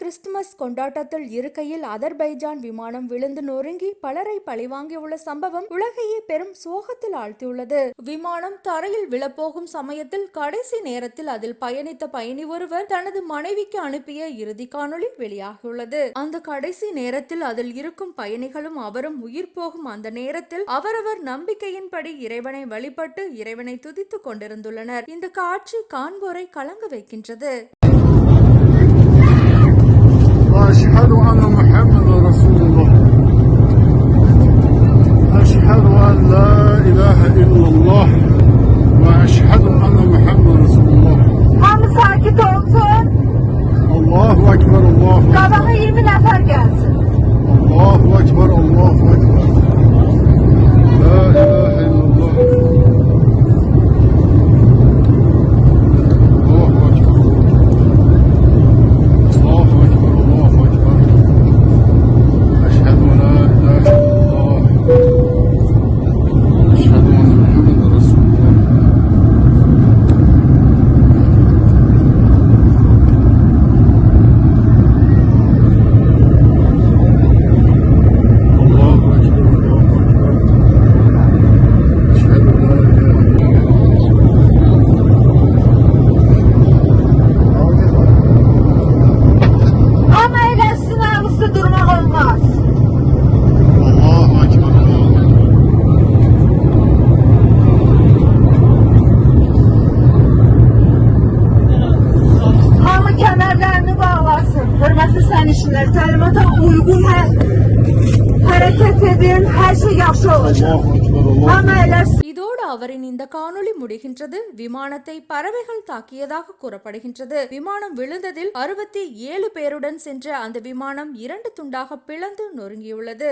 Christmas கொண்டாட்டத்தில் இருக்கையில் அதர்பைஜான் விமானம் விழுந்து நொறுங்கி பலரை பழிவாங்கியுள்ள சம்பவம் உலகையே பெரும் சோகத்தில் ஆழ்த்தியுள்ளது. விமானம் தரையில் விழப்போகும் சமயத்தில் கடைசி நேரத்தில் அதில் பயணித்த பயணி ஒருவர் தனது மனைவிக்கு அனுப்பிய இறுதி காணொளி வெளியாகியுள்ளது. அந்த கடைசி நேரத்தில் அதில் இருக்கும் பயணிகளும் அவரும் உயிர் போகும் அந்த நேரத்தில் அவரவர் நம்பிக்கையின்படி இறைவனை வழிபட்டு இறைவனை துதித்துக் கொண்டிருந்துள்ளனர். இந்த காட்சி காண்போரை கலங்க வைக்கின்றது. en la ilahe illallah ve eşhedü enne Muhammed Resulullah. Hamı sakin olsun. Allahu Ekber, Allahu Ekber. Kabaha yemin sen işine, talimata uygun her, hareket edin, her şey yaxşı olacak. Ama edersin. இதோடு அவரின் இந்த காணொளி முடிகின்றது விமானத்தை பறவைகள் தாக்கியதாக கூறப்படுகின்றது விமானம் விழுந்ததில் அறுபத்தி ஏழு பேருடன் சென்ற அந்த விமானம் இரண்டு துண்டாக பிளந்து நொறுங்கியுள்ளது